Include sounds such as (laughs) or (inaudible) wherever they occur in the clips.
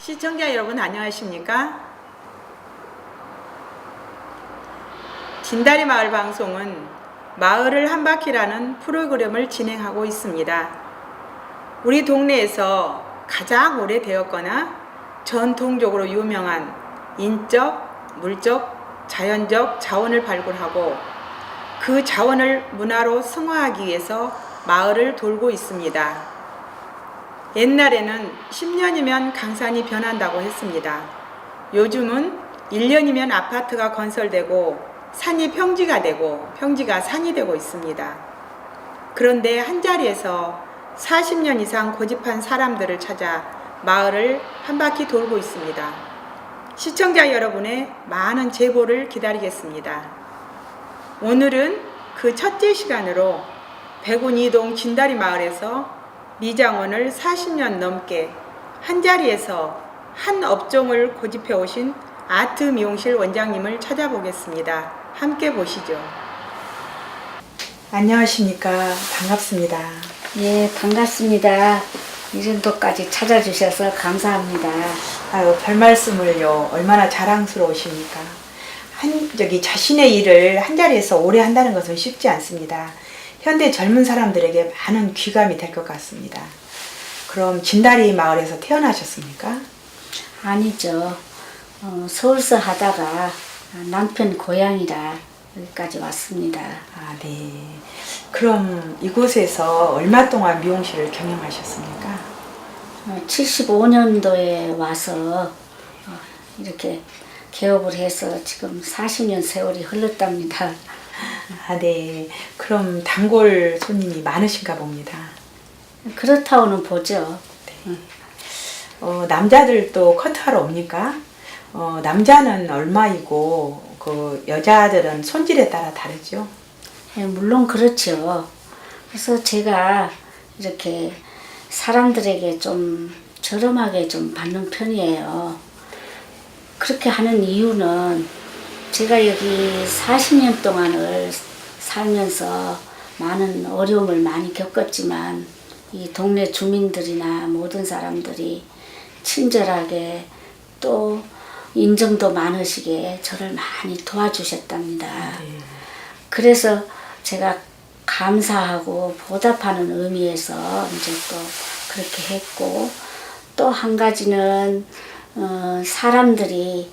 시청자 여러분 안녕하십니까? 진다리 마을 방송은 마을을 한 바퀴라는 프로그램을 진행하고 있습니다. 우리 동네에서 가장 오래되었거나 전통적으로 유명한 인적, 물적, 자연적 자원을 발굴하고 그 자원을 문화로 승화하기 위해서 마을을 돌고 있습니다. 옛날에는 10년이면 강산이 변한다고 했습니다. 요즘은 1년이면 아파트가 건설되고 산이 평지가 되고 평지가 산이 되고 있습니다. 그런데 한 자리에서 40년 이상 고집한 사람들을 찾아 마을을 한 바퀴 돌고 있습니다. 시청자 여러분의 많은 제보를 기다리겠습니다. 오늘은 그 첫째 시간으로 백운 이동 진다리 마을에서 미장원을 40년 넘게 한 자리에서 한 업종을 고집해 오신 아트 미용실 원장님을 찾아보겠습니다. 함께 보시죠. 안녕하십니까. 반갑습니다. 예, 반갑습니다. 이 정도까지 찾아주셔서 감사합니다. 아유, 별 말씀을요. 얼마나 자랑스러우십니까. 한, 저기 자신의 일을 한 자리에서 오래 한다는 것은 쉽지 않습니다. 현대 젊은 사람들에게 많은 귀감이 될 것 같습니다. 그럼 진다리 마을에서 태어나셨습니까? 아니죠. 어, 서울서 하다가 남편 고향이라 여기까지 왔습니다. 아, 네. 그럼 이곳에서 얼마 동안 미용실을 경영하셨습니까? 75년도에 와서 어, 이렇게 개업을 해서 지금 40년 세월이 흘렀답니다. 아, 네. 그럼 단골 손님이 많으신가 봅니다. 그렇다고는 보죠. 어, 남자들도 커트하러 옵니까? 어, 남자는 얼마이고 그 여자들은 손질에 따라 다르죠. 예, 물론 그렇죠. 그래서 제가 이렇게 사람들에게 좀 저렴하게 좀 받는 편이에요. 그렇게 하는 이유는 제가 여기 40년 동안을 살면서 많은 어려움을 많이 겪었지만 이 동네 주민들이나 모든 사람들이 친절하게 또 인정도 많으시게 저를 많이 도와주셨답니다. 그래서 제가 감사하고 보답하는 의미에서 이제 또 그렇게 했고 또 한 가지는 어, 사람들이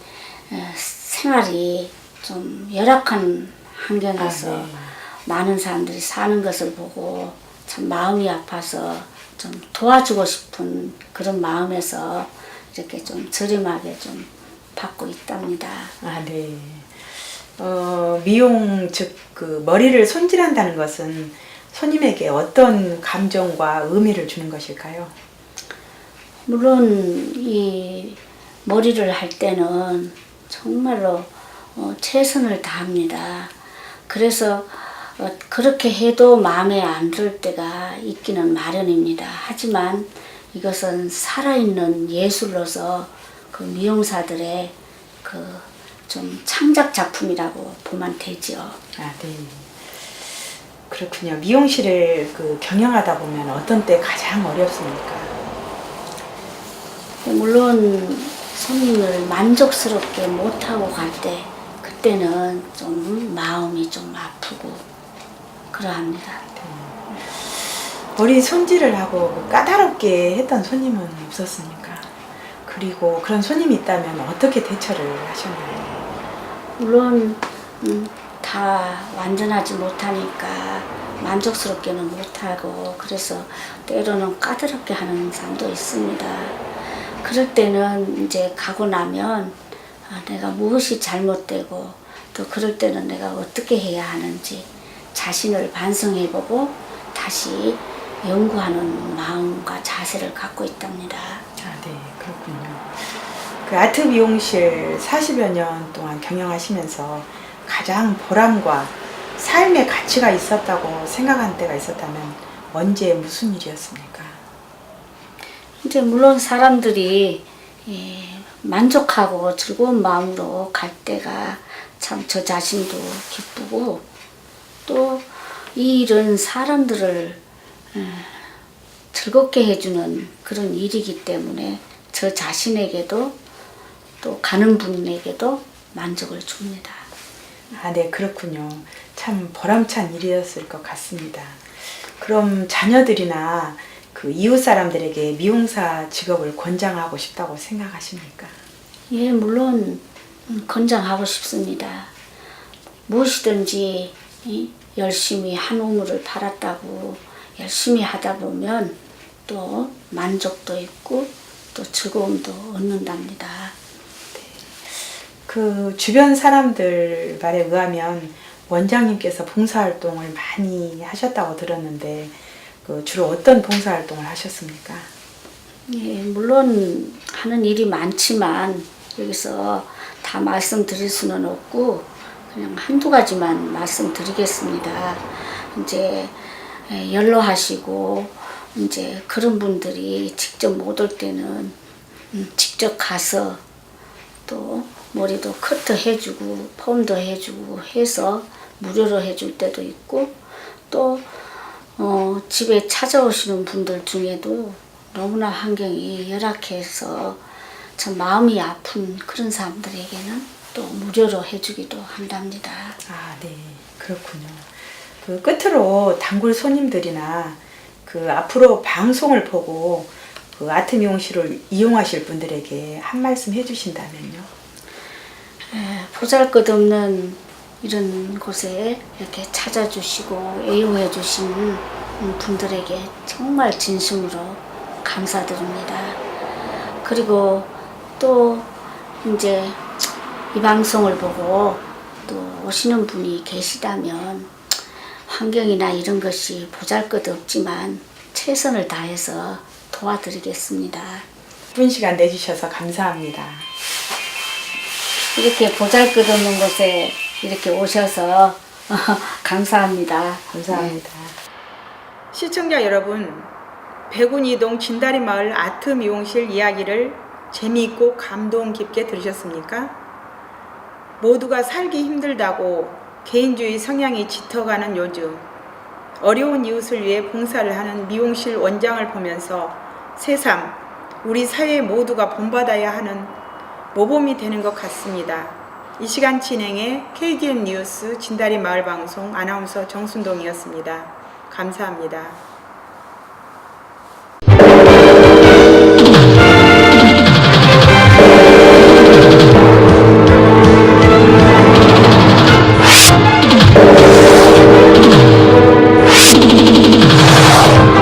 어, 생활이 좀 열악한 환경에서 아, 네. 많은 사람들이 사는 것을 보고 참 마음이 아파서 좀 도와주고 싶은 그런 마음에서 이렇게 좀 저렴하게 좀 받고 있답니다. 아, 네. 어, 미용 즉 그 머리를 손질한다는 것은 손님에게 어떤 감정과 의미를 주는 것일까요? 물론 이 머리를 할 때는 정말로 어, 최선을 다합니다. 그래서 어, 그렇게 해도 마음에 안 들 때가 있기는 마련입니다. 하지만 이것은 살아있는 예술로서 그 미용사들의 그 좀 창작 작품이라고 보면 되죠. 아, 네. 그렇군요. 미용실을 그 경영하다 보면 어떤 때 가장 어렵습니까? 물론 손님을 만족스럽게 못하고 갈 때 그때는 좀 마음이 좀 아프고 그러합니다. 머리 손질을 하고 그 까다롭게 했던 손님은 없었습니까? 그리고 그런 손님이 있다면 어떻게 대처를 하셨나요? 물론 음, 다 완전하지 못하니까 만족스럽게는 못하고 그래서 때로는 까다롭게 하는 사람도 있습니다. 그럴 때는 이제 가고 나면 아, 내가 무엇이 잘못되고 또 그럴 때는 내가 어떻게 해야 하는지 자신을 반성해보고 다시 연구하는 마음과 자세를 갖고 있답니다. 아, 네, 그렇군요. 그 아트 미용실 40여 년 동안 경영하시면서 가장 보람과 삶의 가치가 있었다고 생각한 때가 있었다면 언제 무슨 일이었습니까? 이제 물론 사람들이 예, 만족하고 즐거운 마음으로 갈 때가 참 저 자신도 기쁘고 또 이 일은 사람들을 예, 즐겁게 해주는 그런 일이기 때문에 저 자신에게도 또 가는 분에게도 만족을 줍니다. 아, 네, 그렇군요. 참 보람찬 일이었을 것 같습니다. 그럼 자녀들이나 그 이웃 사람들에게 미용사 직업을 권장하고 싶다고 생각하십니까? 예, 물론 음, 권장하고 싶습니다. 무엇이든지 이, 열심히 한 우물을 팔았다고 열심히 하다 보면 또 만족도 있고 또 즐거움도 얻는답니다. 그 주변 사람들 말에 의하면 원장님께서 봉사활동을 많이 하셨다고 들었는데 그 주로 어떤 봉사활동을 하셨습니까? 예, 물론 하는 일이 많지만 여기서 다 말씀드릴 수는 없고 그냥 한두 가지만 말씀드리겠습니다. 이제 예, 연로하시고 이제 그런 분들이 직접 못 올 때는 음, 직접 가서 또 머리도 커트 해주고 펌도 해주고 해서 무료로 해줄 때도 있고 또 어, 집에 찾아오시는 분들 중에도 너무나 환경이 열악해서 참 마음이 아픈 그런 사람들에게는 또 무료로 해주기도 한답니다. 아, 네. 그렇군요. 그 끝으로 단골 손님들이나 그 앞으로 방송을 보고 그 아트 미용실을 이용하실 분들에게 한 말씀 해주신다면요. 보잘 것 없는 이런 곳에 이렇게 찾아주시고 애용해 주신 분들에게 정말 진심으로 감사드립니다. 그리고 또 이제 이 방송을 보고 또 오시는 분이 계시다면 환경이나 이런 것이 보잘 것 없지만 최선을 다해서 도와드리겠습니다. 좋은 시간 내주셔서 감사합니다. 이렇게 보잘 것 없는 곳에 이렇게 오셔서 (laughs) 감사합니다. 감사합니다. 시청자 여러분, 백운이동 진다리 마을 아트 미용실 이야기를 재미있고 감동 깊게 들으셨습니까? 모두가 살기 힘들다고 개인주의 성향이 짙어가는 요즘 어려운 이웃을 위해 봉사를 하는 미용실 원장을 보면서 새삼 우리 사회 모두가 본받아야 하는 모범이 되는 것 같습니다. 이 시간 진행의 KDN 뉴스 진다리 마을 방송 아나운서 정순동이었습니다. 감사합니다.